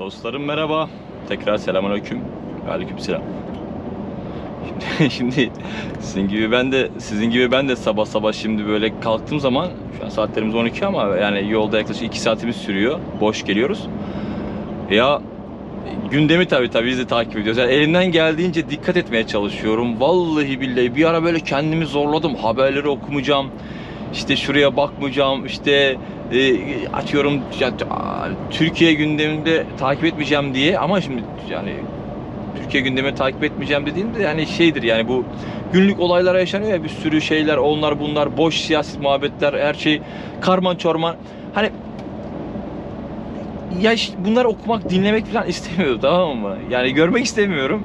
Dostlarım merhaba. Tekrar selamünaleyküm. Aleykümselam. Şimdi, şimdi sizin gibi ben de sizin gibi ben de sabah sabah şimdi böyle kalktığım zaman şu an saatlerimiz 12 ama yani yolda yaklaşık 2 saatimiz sürüyor. Boş geliyoruz. Ya gündemi tabii tabii biz de takip ediyoruz. Yani elimden geldiğince dikkat etmeye çalışıyorum. Vallahi billahi bir ara böyle kendimi zorladım. Haberleri okumayacağım. İşte şuraya bakmayacağım. İşte e, atıyorum ya, Türkiye gündeminde takip etmeyeceğim diye ama şimdi yani Türkiye gündemini takip etmeyeceğim dediğimde yani şeydir yani bu günlük olaylara yaşanıyor ya bir sürü şeyler onlar bunlar boş siyasi muhabbetler her şey karman çorman hani ya bunları okumak, dinlemek falan istemiyorum tamam mı? Yani görmek istemiyorum.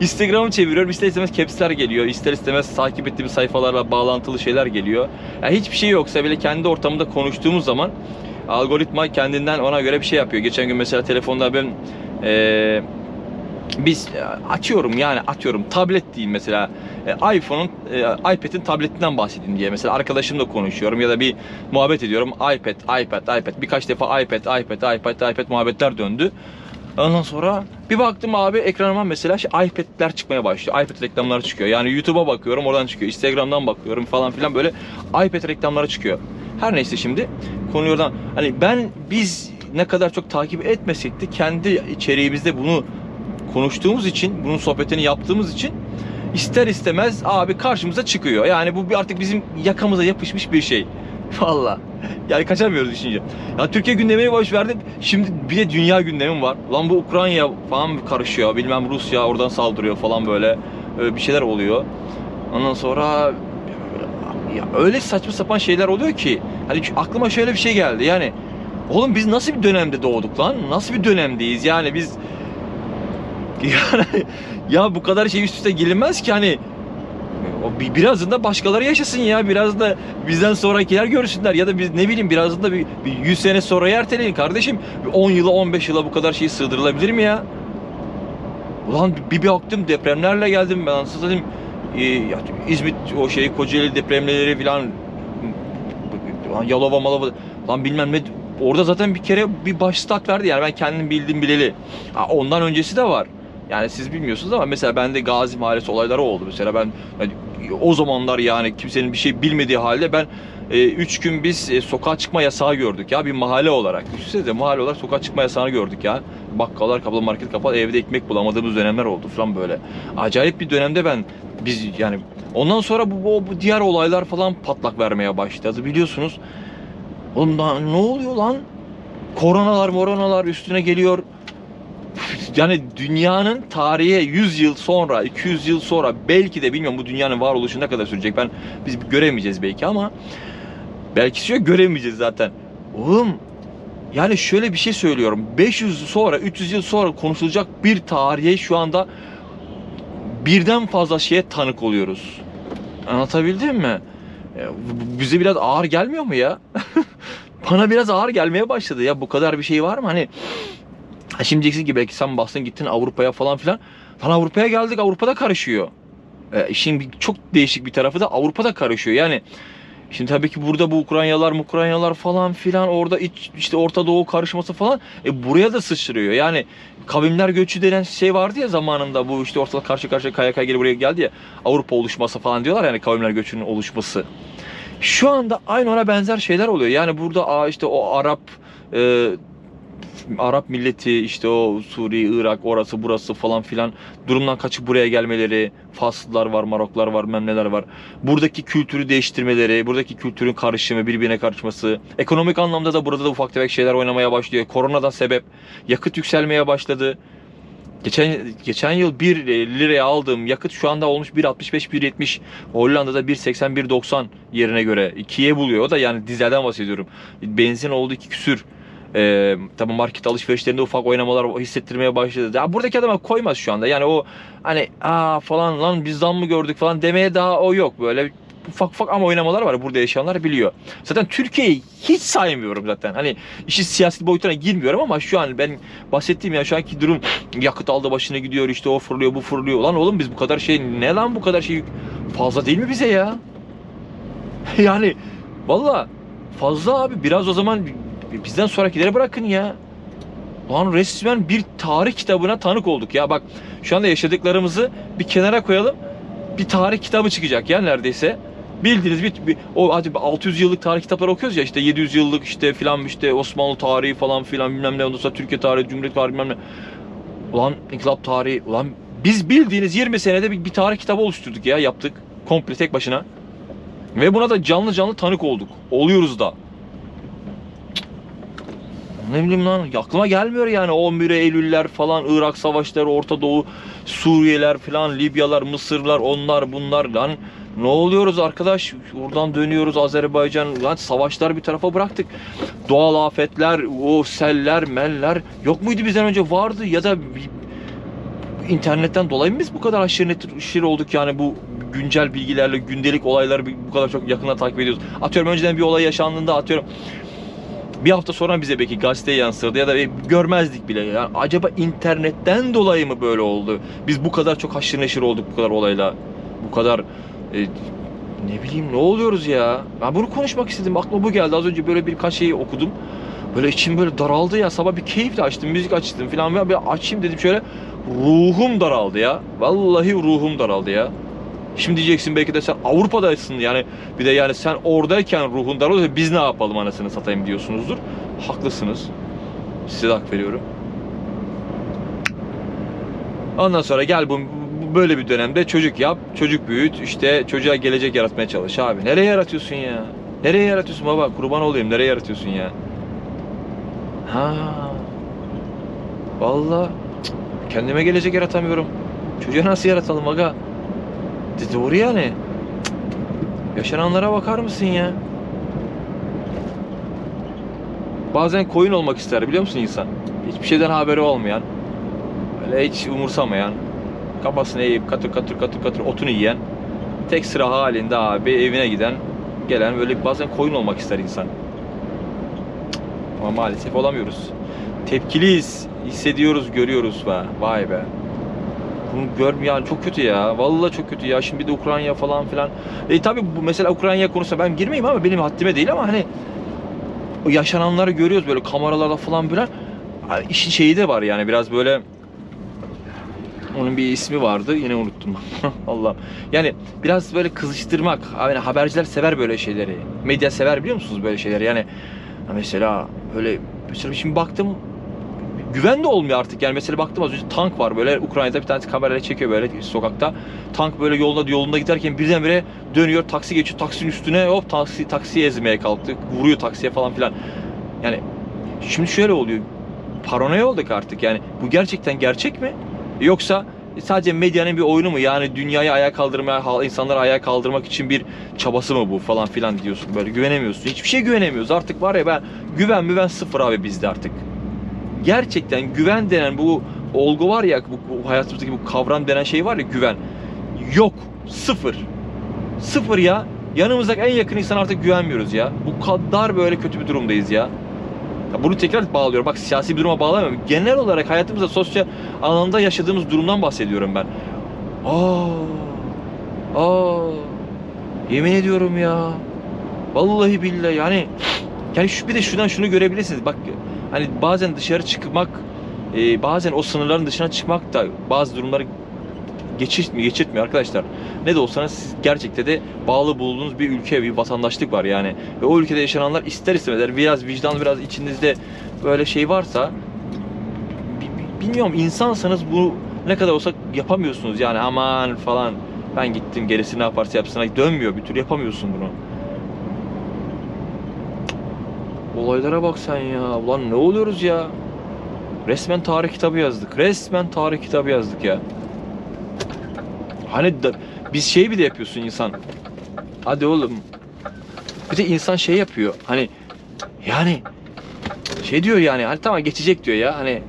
Instagram'ı çeviriyorum. ister istemez caps'ler geliyor. ister istemez takip ettiğim sayfalarla bağlantılı şeyler geliyor. Yani hiçbir şey yoksa bile kendi ortamında konuştuğumuz zaman algoritma kendinden ona göre bir şey yapıyor. Geçen gün mesela telefonda ben eee biz e, açıyorum yani atıyorum tablet diyeyim mesela e, iPhone'un e, iPad'in tabletinden bahsedeyim diye mesela arkadaşımla konuşuyorum ya da bir muhabbet ediyorum iPad iPad iPad birkaç defa iPad iPad iPad iPad muhabbetler döndü. Ondan sonra bir baktım abi ekranıma mesela şey, iPad'ler çıkmaya başlıyor. iPad reklamları çıkıyor. Yani YouTube'a bakıyorum oradan çıkıyor. Instagram'dan bakıyorum falan filan böyle iPad reklamları çıkıyor. Her neyse şimdi konuyu oradan hani ben biz ne kadar çok takip etmesek de kendi içeriğimizde bunu konuştuğumuz için, bunun sohbetini yaptığımız için ister istemez abi karşımıza çıkıyor. Yani bu artık bizim yakamıza yapışmış bir şey. Valla. Yani kaçamıyoruz düşünce. Ya Türkiye gündemini boş verdim. Şimdi bir de dünya gündemi var. Lan bu Ukrayna falan karışıyor. Bilmem Rusya oradan saldırıyor falan böyle. Öyle bir şeyler oluyor. Ondan sonra ya öyle saçma sapan şeyler oluyor ki. Hani aklıma şöyle bir şey geldi. Yani oğlum biz nasıl bir dönemde doğduk lan? Nasıl bir dönemdeyiz? Yani biz yani ya bu kadar şey üst üste gelinmez ki hani o bir, birazın da başkaları yaşasın ya biraz da bizden sonrakiler görsünler ya da biz ne bileyim birazın da bir, bir 100 sene sonraya erteleyin kardeşim bir 10 yıla 15 yıla bu kadar şey sığdırılabilir mi ya? Ulan bir bir baktım depremlerle geldim ben anasını satayım Ee, İzmit o şey Kocaeli depremleri filan Lan Yalova Malova lan bilmem ne orada zaten bir kere bir baş stat verdi yani ben kendim bildim bileli. Ha, ondan öncesi de var. Yani siz bilmiyorsunuz ama mesela bende Gazi Mahallesi olayları oldu. Mesela ben yani o zamanlar yani kimsenin bir şey bilmediği halde ben 3 gün biz e, sokağa çıkma yasağı gördük ya bir mahalle olarak. Düşünsenize mahalle olarak sokağa çıkma yasağını gördük ya. Bakkallar kapalı, market kapalı, evde ekmek bulamadığımız dönemler oldu falan böyle. Acayip bir dönemde ben biz yani ondan sonra bu, bu, bu diğer olaylar falan patlak vermeye başladı biliyorsunuz. Oğlum ne oluyor lan? Koronalar moronalar üstüne geliyor. Yani dünyanın tarihe 100 yıl sonra, 200 yıl sonra belki de bilmiyorum bu dünyanın varoluşu ne kadar sürecek. Ben biz göremeyeceğiz belki ama belki şey göremeyeceğiz zaten. Oğlum yani şöyle bir şey söylüyorum. 500 yıl sonra, 300 yıl sonra konuşulacak bir tarihe şu anda birden fazla şeye tanık oluyoruz. Anlatabildim mi? E, Bize biraz ağır gelmiyor mu ya? Bana biraz ağır gelmeye başladı ya. Bu kadar bir şey var mı? Hani ha şimdi diyeceksin ki belki sen bastın gittin Avrupa'ya falan filan. Lan Avrupa'ya geldik Avrupa'da karışıyor. E, bir, çok değişik bir tarafı da Avrupa'da karışıyor. Yani Şimdi tabii ki burada bu Ukraynalar, Ukraynalar falan filan orada iç, işte Orta Doğu karışması falan e, buraya da sıçrıyor. Yani kavimler göçü denen şey vardı ya zamanında bu işte ortalık karşı karşıya kaya kaya gelip buraya geldi ya Avrupa oluşması falan diyorlar yani kavimler göçünün oluşması. Şu anda aynı ona benzer şeyler oluyor. Yani burada işte o Arap e, Arap milleti işte o Suriye, Irak, orası burası falan filan durumdan kaçıp buraya gelmeleri, Faslılar var, Maroklar var, memneler var. Buradaki kültürü değiştirmeleri, buradaki kültürün karışımı, birbirine karışması. Ekonomik anlamda da burada da ufak tefek şeyler oynamaya başlıyor. Koronadan sebep yakıt yükselmeye başladı. Geçen geçen yıl 1 liraya aldığım yakıt şu anda olmuş 1.65 1.70. Hollanda'da 1.80 1.90 yerine göre 2'ye buluyor. O da yani dizelden bahsediyorum. Benzin oldu 2 küsür. Ee, tabii market alışverişlerinde ufak oynamalar hissettirmeye başladı. Ya buradaki adama koymaz şu anda. Yani o hani aa falan lan biz zam mı gördük falan demeye daha o yok. Böyle ufak ufak ama oynamalar var. Burada yaşayanlar biliyor. Zaten Türkiye'yi hiç saymıyorum zaten. Hani işi siyasi boyutuna girmiyorum ama şu an ben bahsettiğim ya şu anki durum yakıt aldı başına gidiyor işte o fırlıyor bu fırlıyor. Lan oğlum biz bu kadar şey ne lan bu kadar şey fazla değil mi bize ya? yani valla fazla abi biraz o zaman bizden sonrakilere bırakın ya. Lan resmen bir tarih kitabına tanık olduk ya. Bak şu anda yaşadıklarımızı bir kenara koyalım. Bir tarih kitabı çıkacak ya neredeyse. Bildiğiniz bir, bir o hadi 600 yıllık tarih kitapları okuyoruz ya işte 700 yıllık işte filan işte Osmanlı tarihi falan filan bilmem ne ondan sonra Türkiye tarihi, Cumhuriyet tarihi bilmem ne. Ulan inkılap tarihi ulan biz bildiğiniz 20 senede bir, bir tarih kitabı oluşturduk ya yaptık komple tek başına. Ve buna da canlı canlı tanık olduk. Oluyoruz da. Ne bileyim lan aklıma gelmiyor yani. 11 Eylüller falan Irak savaşları Orta Doğu Suriyeler falan Libyalar Mısırlar onlar bunlar. Lan ne oluyoruz arkadaş? Oradan dönüyoruz Azerbaycan. Lan savaşlar bir tarafa bıraktık. Doğal afetler o seller meller. Yok muydu bizden önce? Vardı ya da internetten dolayı mı biz bu kadar aşırı neşir olduk yani? Bu güncel bilgilerle gündelik olayları bu kadar çok yakından takip ediyoruz. Atıyorum önceden bir olay yaşandığında atıyorum bir hafta sonra bize belki gazeteye yansırdı ya da görmezdik bile. Yani acaba internetten dolayı mı böyle oldu? Biz bu kadar çok haşır neşir olduk bu kadar olayla. Bu kadar e, ne bileyim ne oluyoruz ya? Ben bunu konuşmak istedim. Aklıma bu geldi. Az önce böyle birkaç şeyi okudum. Böyle içim böyle daraldı ya. Sabah bir keyifle açtım. Müzik açtım falan. Bir açayım dedim şöyle. Ruhum daraldı ya. Vallahi ruhum daraldı ya. Şimdi diyeceksin belki de sen Avrupa'daysın yani bir de yani sen oradayken ruhun daralıyorsa biz ne yapalım anasını satayım diyorsunuzdur. Haklısınız. Size de hak veriyorum. Ondan sonra gel bu, böyle bir dönemde çocuk yap, çocuk büyüt, işte çocuğa gelecek yaratmaya çalış abi. Nereye yaratıyorsun ya? Nereye yaratıyorsun baba? Kurban olayım nereye yaratıyorsun ya? Ha. Vallahi kendime gelecek yaratamıyorum. Çocuğa nasıl yaratalım aga? De- Doğru yani. Yaşananlara bakar mısın ya? Bazen koyun olmak ister biliyor musun insan? Hiçbir şeyden haberi olmayan, öyle hiç umursamayan, kafasını eğip katır katır katır katır otunu yiyen, tek sıra halinde abi evine giden, gelen böyle bazen koyun olmak ister insan. Ama maalesef olamıyoruz. Tepkiliyiz, hissediyoruz, görüyoruz be. Vay be. Bunu gör yani çok kötü ya. Vallahi çok kötü ya. Şimdi bir de Ukrayna falan filan. E tabi bu mesela Ukrayna konusunda ben girmeyeyim ama benim haddime değil ama hani yaşananları görüyoruz böyle kameralarda falan böyle. Ha, İşin şeyi de var yani biraz böyle onun bir ismi vardı yine unuttum. Allah'ım. Yani biraz böyle kızıştırmak. Yani haberciler sever böyle şeyleri. Medya sever biliyor musunuz böyle şeyleri? Yani mesela böyle mesela şimdi baktım güven de olmuyor artık. Yani mesela baktım az önce tank var böyle. Ukrayna'da bir tanesi kamerayla çekiyor böyle sokakta. Tank böyle yolda yolunda giderken birdenbire dönüyor taksi geçiyor. Taksinin üstüne hop taksi taksiyi ezmeye kalktı. Vuruyor taksiye falan filan. Yani şimdi şöyle oluyor. Paranoya olduk artık. Yani bu gerçekten gerçek mi? Yoksa sadece medyanın bir oyunu mu? Yani dünyayı ayağa kaldırmaya insanları ayağa kaldırmak için bir çabası mı bu falan filan diyorsun. Böyle güvenemiyorsun. Hiçbir şey güvenemiyoruz. Artık var ya ben güven müven sıfır abi bizde artık gerçekten güven denen bu olgu var ya bu, bu hayatımızdaki bu kavram denen şey var ya güven. Yok sıfır. Sıfır ya. Yanımızdaki en yakın insan artık güvenmiyoruz ya. Bu kadar böyle kötü bir durumdayız ya. Bunu tekrar bağlıyorum. Bak siyasi bir duruma bağlamıyorum. Genel olarak hayatımızda sosyal alanda yaşadığımız durumdan bahsediyorum ben. Aa aa. Yemin ediyorum ya. Vallahi billahi. Yani yani şu bir de şuradan şunu görebilirsiniz. Bak hani bazen dışarı çıkmak e, bazen o sınırların dışına çıkmak da bazı durumları geçirtmiyor, geçirtmiyor arkadaşlar. Ne de olsanız siz gerçekte de bağlı bulunduğunuz bir ülke, bir vatandaşlık var yani. Ve o ülkede yaşananlar ister istemez biraz vicdan, biraz içinizde böyle şey varsa bi- bi- bilmiyorum insansanız bu ne kadar olsa yapamıyorsunuz yani aman falan ben gittim gerisi ne yaparsa yapsın dönmüyor bir türlü yapamıyorsun bunu. Olaylara bak sen ya. Ulan ne oluyoruz ya? Resmen tarih kitabı yazdık. Resmen tarih kitabı yazdık ya. Hani da, biz şey bir de yapıyorsun insan. Hadi oğlum. Bir de insan şey yapıyor. Hani yani şey diyor yani hani tamam geçecek diyor ya. Hani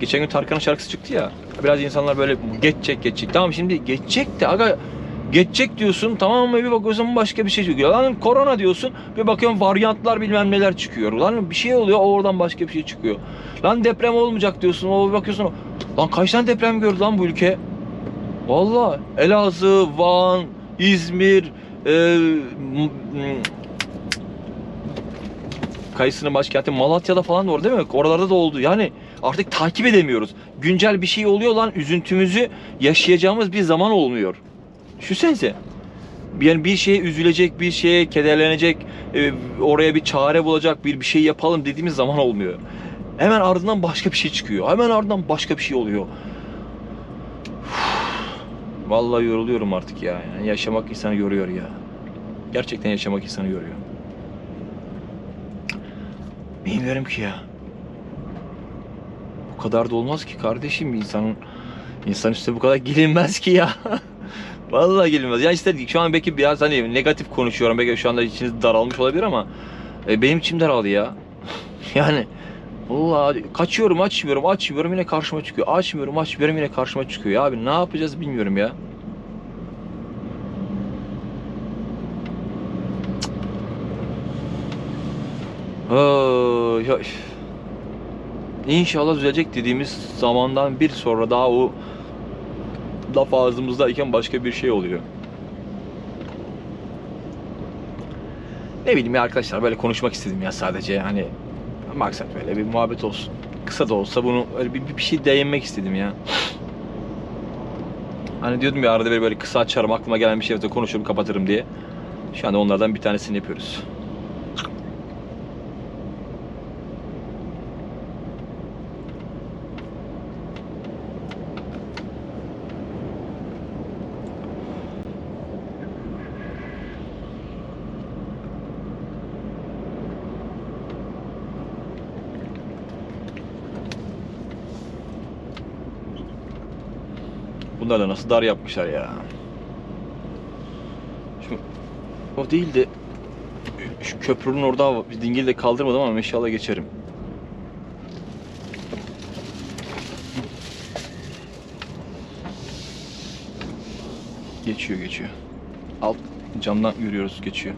geçen gün Tarkan'ın şarkısı çıktı ya. Biraz insanlar böyle geçecek geçecek. Tamam şimdi geçecek de aga geçecek diyorsun tamam mı bir bakıyorsun başka bir şey çıkıyor. Lan korona diyorsun bir bakıyorsun varyantlar bilmem neler çıkıyor. Lan bir şey oluyor oradan başka bir şey çıkıyor. Lan deprem olmayacak diyorsun o bakıyorsun. Lan kaç tane deprem gördü lan bu ülke? Vallahi Elazığ, Van, İzmir, e, kayısının başkenti Malatya'da falan da orada değil mi? Oralarda da oldu. Yani artık takip edemiyoruz. Güncel bir şey oluyor lan üzüntümüzü yaşayacağımız bir zaman olmuyor. Düşünsenize. Yani bir şeye üzülecek, bir şeye kederlenecek, e, oraya bir çare bulacak, bir bir şey yapalım dediğimiz zaman olmuyor. Hemen ardından başka bir şey çıkıyor. Hemen ardından başka bir şey oluyor. Vallahi yoruluyorum artık ya. Yani yaşamak insanı yoruyor ya. Gerçekten yaşamak insanı yoruyor. Bilmiyorum ki ya. Bu kadar da olmaz ki kardeşim insanın insan üstüne bu kadar gelinmez ki ya. Vallahi gelinmez. Ya istedik şu an belki biraz hani negatif konuşuyorum. Belki şu anda içiniz daralmış olabilir ama e, benim içim daraldı ya. yani Vallahi kaçıyorum açmıyorum açmıyorum yine karşıma çıkıyor. Açmıyorum açmıyorum yine karşıma çıkıyor. Ya abi ne yapacağız bilmiyorum ya. Ay. İnşallah düzelecek dediğimiz zamandan bir sonra daha o laf ağzımızdayken başka bir şey oluyor. Ne bileyim ya arkadaşlar böyle konuşmak istedim ya sadece hani maksat böyle bir muhabbet olsun. Kısa da olsa bunu öyle bir, bir şey değinmek istedim ya. Hani diyordum ya arada bir böyle kısa açarım aklıma gelen bir şey de konuşurum kapatırım diye. Şu anda onlardan bir tanesini yapıyoruz. Bunlar nasıl dar yapmışlar ya. Şu, o değil de şu köprünün orada bir dingil de kaldırmadım ama inşallah geçerim. Geçiyor geçiyor. Alt camdan yürüyoruz geçiyor.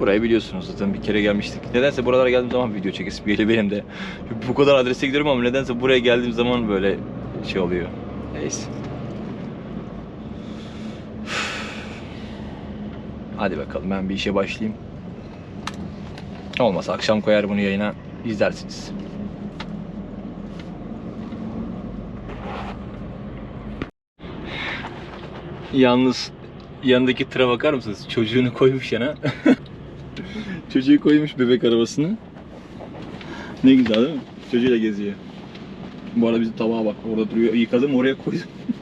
Burayı biliyorsunuz zaten bir kere gelmiştik. Nedense buralara geldiğim zaman video çekesim geliyor benim de. Bu kadar adrese gidiyorum ama nedense buraya geldiğim zaman böyle şey oluyor. Neyse. Hadi bakalım ben bir işe başlayayım. Olmasa akşam koyar bunu yayına izlersiniz. Yalnız yanındaki tıra bakar mısınız? Çocuğunu koymuş yana. Çocuğu koymuş bebek arabasını. Ne güzel değil mi? Çocuğuyla geziyor. Bu arada bizim tabağa bak orada duruyor. Yıkadım oraya koydum.